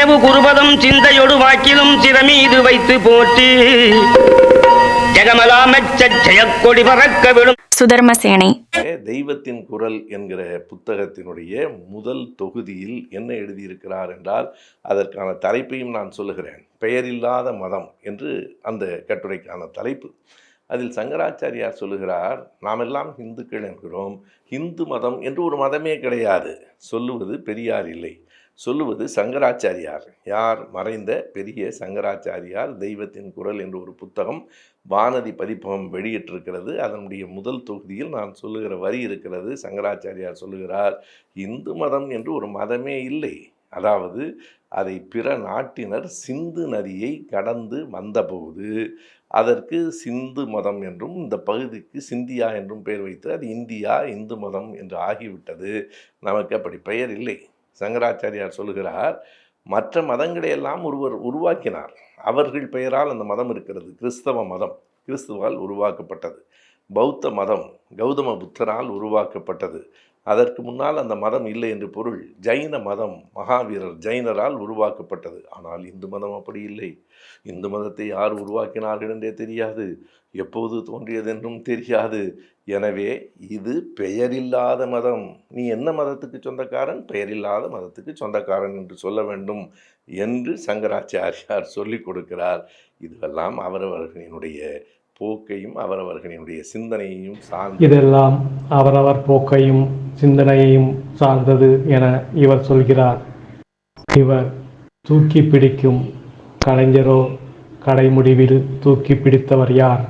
மேவு குருபதம் சிந்தையொடு வாக்கிலும் சிறமீது வைத்து போற்றி. ஜெயக்கொடி பறக்க விடும். சுதர்மசேனை தெய்வத்தின் குரல் என்கிற புத்தகத்தினுடைய முதல் தொகுதியில் என்ன எழுதியிருக்கிறார் என்றால் அதற்கான தலைப்பையும் நான் சொல்லுகிறேன். பெயரில்லாத மதம் என்று அந்த கட்டுரைக்கான தலைப்பு. அதில் சங்கராச்சாரியார் சொல்லுகிறார் நாமெல்லாம் இந்துக்கள் என்கிறோம். இந்து மதம் என்று ஒரு மதமே கிடையாது. சொல்லுவது பெரியார் இல்லை. சொல்லுவது சங்கராச்சாரியார். யார் மறைந்த பெரிய சங்கராச்சாரியார் தெய்வத்தின் குரல் என்ற ஒரு புத்தகம் வானதி பதிப்பகம் வெளியிட்டிருக்கிறது. அதனுடைய முதல் தொகுதியில் நான் சொல்லுகிற வரி இருக்கிறது சங்கராச்சாரியார் சொல்லுகிறார் இந்து மதம் என்று ஒரு மதமே இல்லை. அதாவது அதை பிற நாட்டினர் சிந்து நதியை கடந்து வந்தபோது அதற்கு சிந்து மதம் என்றும் இந்த பகுதிக்கு சிந்தியா என்றும் பெயர் வைத்து அது இந்தியா இந்து மதம் என்று ஆகிவிட்டது. நமக்கு அப்படி பெயர் இல்லை. சங்கராச்சாரியார் சொல்லுகிறார் மற்ற மதங்களை எல்லாம் ஒருவர் உருவாக்கினார். அவர்கள் பெயரால் அந்த மதம் இருக்கிறது. கிறிஸ்தவ மதம். கிறிஸ்துவால் உருவாக்கப்பட்டது. பௌத்த மதம் கௌதம புத்தரால் உருவாக்கப்பட்டது. அதற்கு முன்னால் அந்த மதம் இல்லை என்று பொருள் ஜைன மதம் மகாவீரர் ஜைனரால் உருவாக்கப்பட்டது. ஆனால் இந்து மதம் அப்படி இல்லை. இந்து மதத்தை யார் உருவாக்கினார்கள் என்றே தெரியாது. எப்போது தோன்றியதென்றும் தெரியாது. எனவே இது பெயரில்லாத மதம். நீ என்ன மதத்துக்கு சொந்தக்காரன்? பெயரில்லாத மதத்துக்கு சொந்தக்காரன் என்று சொல்ல வேண்டும் என்று சங்கராச்சாரியார் சொல்லிக் கொடுக்கிறார். இதுவெல்லாம் அவரவர்களினுடைய போக்கையும் அவரவர்களினுடைய சிந்தனையையும் சார்ந்து இதெல்லாம் அவரவர் போக்கையும் சிந்தனையையும் சார்ந்தது என இவர் சொல்கிறார். இவர் தூக்கி பிடிக்கும் கலைஞரோ கடைமுடிவில் தூக்கி பிடித்தவர் யார்?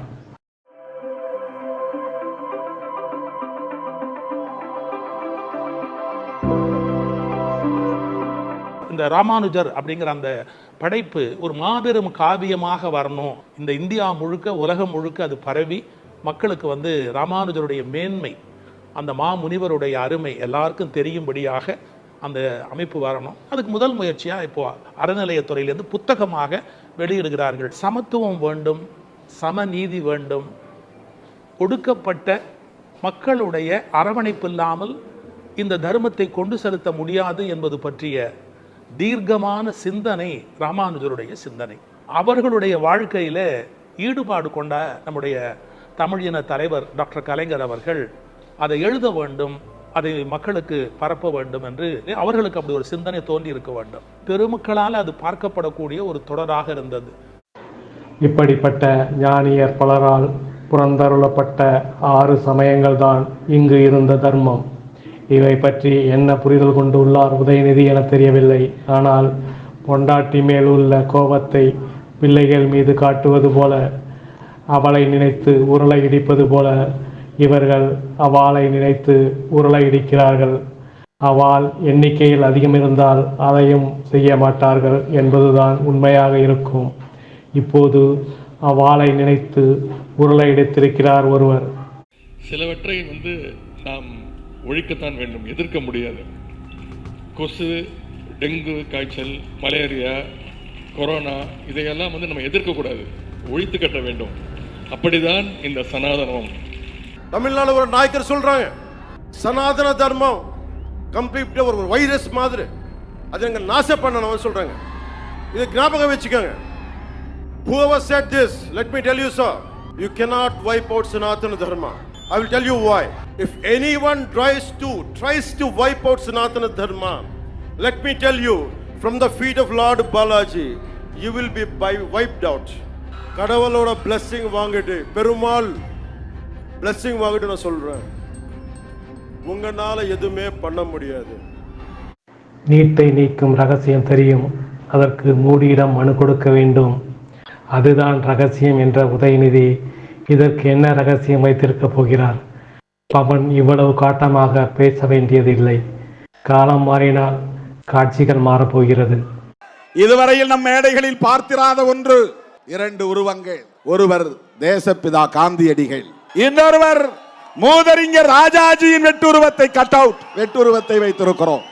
ராமானுஜர் அப்படிங்கிற அந்த படைப்பு ஒரு மாபெரும் காவியமாக வரணும். இந்த இந்தியா முழுக்க உலகம் முழுக்க அது பரவி மக்களுக்கு வந்து ராமானுஜருடைய மேன்மை அந்த மாமுனிவருடைய அருமை எல்லாருக்கும் தெரியும்படியாக அந்த அமைப்பு வரணும். அதுக்கு முதல் முயற்சியாக இப்போது அறநிலையத்துறையிலேருந்து புத்தகமாக வெளியிடுகிறார்கள். சமத்துவம் வேண்டும் சமநீதி வேண்டும். ஒடுக்கப்பட்ட மக்களுடைய அரவணைப்பு இல்லாமல் இந்த தர்மத்தை கொண்டு செலுத்த முடியாது என்பது பற்றிய தீர்க்கமான சிந்தனை ராமானுஜருடைய சிந்தனை. அவர்களுடைய வாழ்க்கையில் ஈடுபாடு கொண்ட நம்முடைய தமிழின தலைவர் டாக்டர் கலைஞர் அவர்கள் அதை எழுத வேண்டும் அதை மக்களுக்கு பரப்ப வேண்டும் என்று அவர்களுக்கு அப்படி ஒரு சிந்தனை தோன்றி இருக்க வேண்டும். பெருமக்களால் அது பார்க்கப்படக்கூடிய ஒரு தொடராக இருந்தது. இப்படிப்பட்ட ஞானியர் பலரால் புறந்தருளப்பட்ட ஆறு சமயங்கள்தான் இங்கு இருந்த தர்மம். இவை பற்றி என்ன புரிதல் கொண்டுள்ளார் உதயநிதி என தெரியவில்லை. ஆனால் பொண்டாட்டி மேல் உள்ள கோபத்தை பிள்ளைகள் மீது காட்டுவது போல அவளை நினைத்து உருளை இடிப்பது போல இவர்கள் அவாளை நினைத்து உருளை இடிக்கிறார்கள். அவால் எண்ணிக்கையில் அதிகம் இருந்தால் அதையும் செய்ய மாட்டார்கள் என்பதுதான் உண்மையாக இருக்கும். இப்போது அவ்வாளை நினைத்து உருளை இடித்திருக்கிறார் ஒருவர். சிலவற்றை வந்து நாம் ஒழிக்கத்தான் வேண்டும் எதிர்க்க முடியாது. கொசு டெங்கு காய்ச்சல் மலேரியா கொரோனா இதையெல்லாம் வந்து நம்ம எதிர்க்கக்கூடாது ஒழித்து கட்ட வேண்டும். அப்படிதான் இந்த சனாதனம் தமிழ்நாடு ஒரு நாயக்கர் சொல்றாங்க சனாதன தர்மம் கம்ப்ளீட்டாக ஒரு வைரஸ் மாதிரி. அதை எங்க நாச பண்ணணும் சொல்றாங்க. இதை ஞாபகம் வச்சுக்கோங்க. Whoever said this let me tell you sir you cannot wipe out sanatana dharma i will tell you why if anyone tries to tries to wipe out sanatana dharma let me tell you from the feet of lord balaji you will be by- wiped out கடவுளோட blessing வாங்கிட்டு Perumal blessing வாங்கிட்டு நான் சொல்றேன் உங்களால் எதுவுமே பண்ண முடியாது நீட்டை நீக்கும் ரகசியம் தெரியும் அதற்கு மூடியிடம் மனு கொடுக்க வேண்டும் அதுதான் ரகசியம் என்ற உதயநிதி இதற்கு என்ன ரகசியம் வைத்திருக்கப் போகிறார்? பவன் இவ்வளவு காட்டமாக பேச வேண்டியதில்லை. காலம் மாறினால் காட்சிகள் மாறப்போகிறது இதுவரையில் நம் மேடைகளில் பார்த்திராத ஒன்று இரண்டு உருவங்கள். ஒருவர் தேசப்பிதா காந்தியடிகள். இன்னொருவர் மூதறிஞர் ராஜாஜியின் வெட்டுருவத்தை கட் அவுட் வெட்டுருவத்தை வைத்திருக்கிறோம்.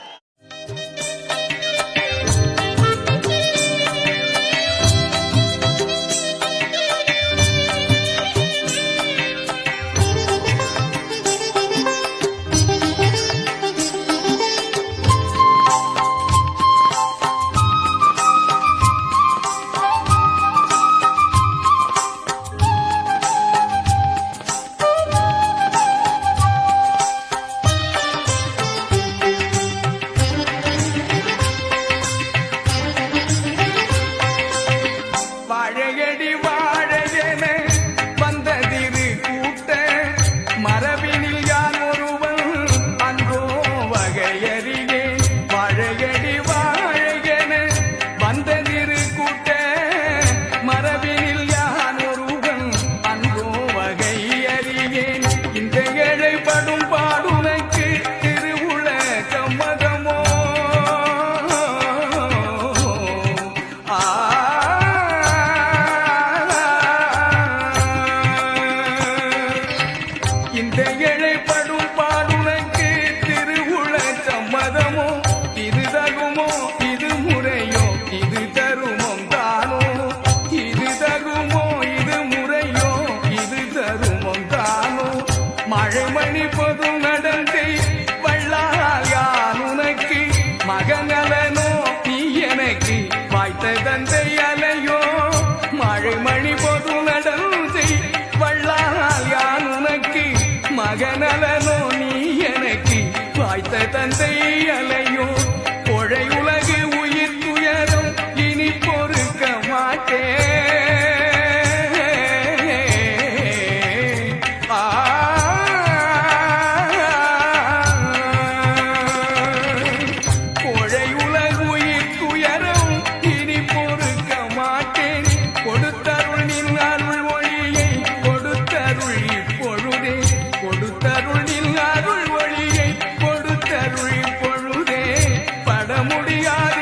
இந்த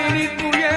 காவிரி புயல்